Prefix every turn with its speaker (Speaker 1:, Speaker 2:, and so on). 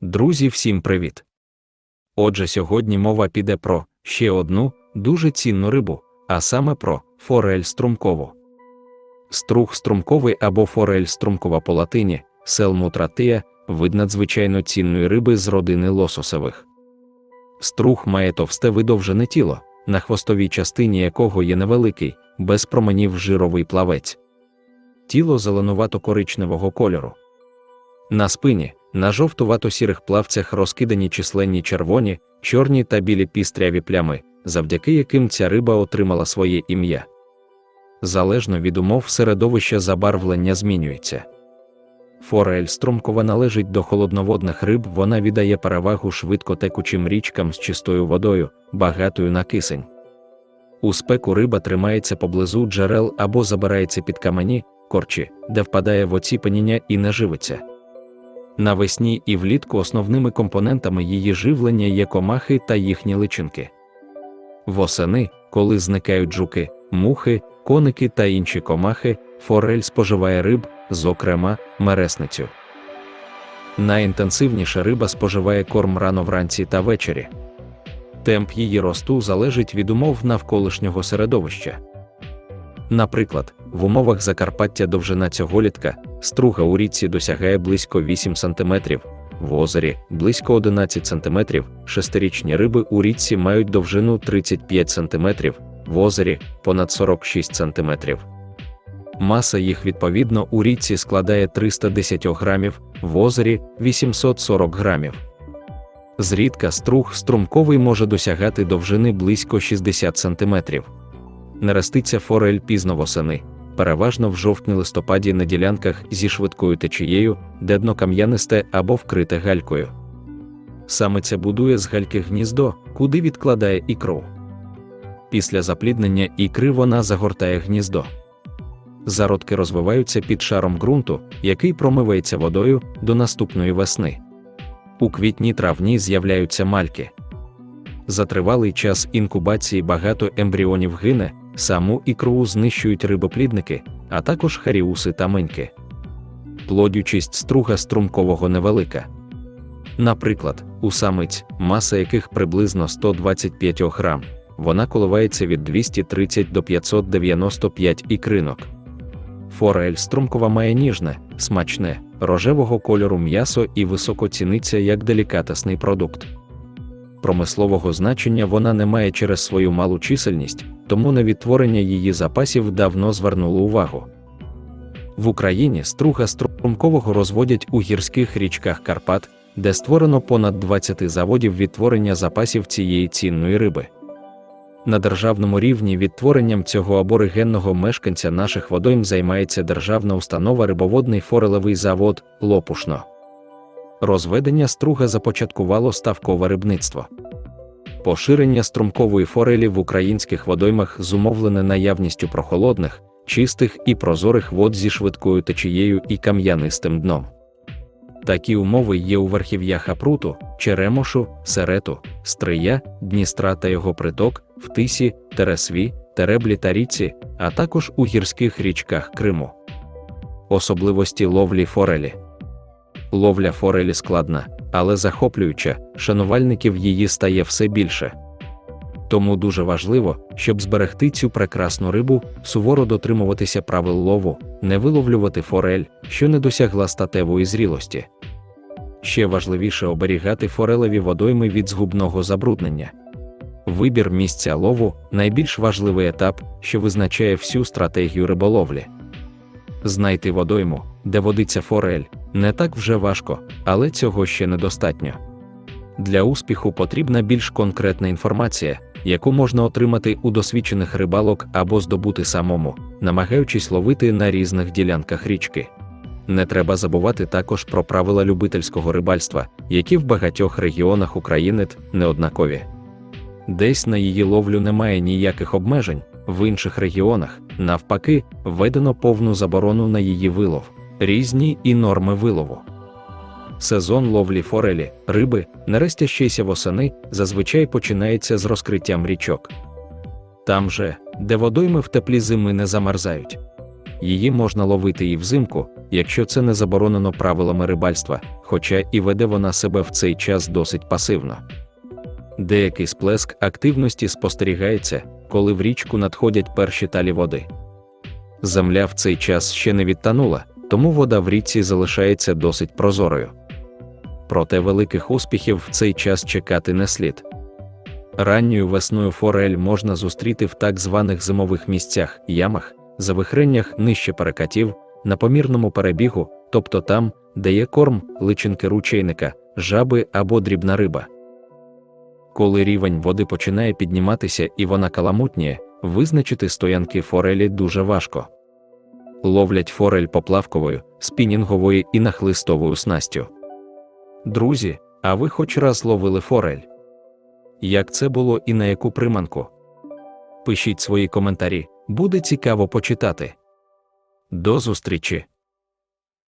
Speaker 1: Друзі, всім привіт! Отже, сьогодні мова піде про ще одну дуже цінну рибу, а саме про форель струмкову. Струг струмковий або форель струмкова по латині, селмутратия, вид надзвичайно цінної риби з родини лососових. Струг має товсте видовжене тіло, на хвостовій частині якого є невеликий, без променів жировий плавець. Тіло зеленувато-коричневого кольору. На спині, на жовтувато-сірих плавцях розкидані численні червоні, чорні та білі пістряві плями, завдяки яким ця риба отримала своє ім'я. Залежно від умов середовища забарвлення змінюється. Форель струмкова належить до холодноводних риб, вона віддає перевагу швидкотекучим річкам з чистою водою, багатою на кисень. У спеку риба тримається поблизу джерел або забирається під камені, корчі, де впадає в оціпеніння і не живиться. Навесні і влітку основними компонентами її живлення є комахи та їхні личинки. Восени, коли зникають жуки, мухи, коники та інші комахи, форель споживає риб, зокрема, мересницю. Найінтенсивніше риба споживає корм рано вранці та ввечері. Темп її росту залежить від умов навколишнього середовища. Наприклад, в умовах Закарпаття довжина цього літка струга у річці досягає близько 8 см, в озері близько 11 см, шестирічні риби у річці мають довжину 35 см, в озері понад 46 см. Маса їх відповідно у річці складає 310 грамів, в озері 840 грамів. Зрідка струг струмковий може досягати довжини близько 60 см. Нереститься форель пізно восени, переважно в жовтні-листопаді на ділянках зі швидкою течією, де дно кам'янисте або вкрите галькою. Самиця будує з гальки гніздо, куди відкладає ікру. Після запліднення ікри вона загортає гніздо. Зародки розвиваються під шаром ґрунту, який промивається водою до наступної весни. У квітні травні з'являються мальки. За тривалий час інкубації багато ембріонів гине, саму ікру знищують рибоплідники, а також харіуси та меньки. Плодючість струга струмкового невелика. Наприклад, у самиць, маса яких приблизно 125 грам, вона коливається від 230 до 595 ікринок. Форель струмкова має ніжне, смачне, рожевого кольору м'ясо і високо ціниться як делікатесний продукт. Промислового значення вона не має через свою малу чисельність, тому на відтворення її запасів давно звернуло увагу. В Україні струга струмкового розводять у гірських річках Карпат, де створено понад 20 заводів відтворення запасів цієї цінної риби. На державному рівні відтворенням цього аборигенного мешканця наших водойм займається державна установа рибоводний форелевий завод Лопушно. Розведення струга започаткувало ставкове рибництво. Поширення струмкової форелі в українських водоймах зумовлене наявністю прохолодних, чистих і прозорих вод зі швидкою течією і кам'янистим дном. Такі умови є у верхів'ях Апруту, Черемошу, Серету, Стрия, Дністра та його приток, в Тисі, Тересві, Тереблі та Ріці, а також у гірських річках Криму. Особливості ловлі форелі. Ловля форелі складна, але захоплююча, шанувальників її стає все більше. Тому дуже важливо, щоб зберегти цю прекрасну рибу, суворо дотримуватися правил лову, не виловлювати форель, що не досягла статевої зрілості. Ще важливіше оберігати форелеві водойми від згубного забруднення. Вибір місця лову найбільш важливий етап, що визначає всю стратегію риболовлі. Знайти водойму, де водиться форель, не так вже важко, але цього ще недостатньо. Для успіху потрібна більш конкретна інформація, яку можна отримати у досвідчених рибалок або здобути самому, намагаючись ловити на різних ділянках річки. Не треба забувати також про правила любительського рибальства, які в багатьох регіонах України неоднакові. Десь на її ловлю немає ніяких обмежень, в інших регіонах, навпаки, введено повну заборону на її вилов, різні і норми вилову. Сезон ловлі форелі, риби, нерестящейся восени, зазвичай починається з розкриттям річок. Там же, де водойми в теплі зими не замерзають. її можна ловити і взимку, якщо це не заборонено правилами рибальства, хоча і веде вона себе в цей час досить пасивно. Деякий сплеск активності спостерігається, коли в річку надходять перші талі води. Земля в цей час ще не відтанула, тому вода в річці залишається досить прозорою. Проте великих успіхів в цей час чекати не слід. Ранньою весною форель можна зустріти в так званих зимових місцях, ямах, завихреннях нижче перекатів, на помірному перебігу, тобто там, де є корм, личинки ручейника, жаби або дрібна риба. Коли рівень води починає підніматися і вона каламутніє, визначити стоянки форелі дуже важко. Ловлять форель поплавковою, спінінговою і нахлистовою снастю. Друзі, а ви хоч раз ловили форель? Як це було і на яку приманку? Пишіть свої коментарі, буде цікаво почитати. До зустрічі!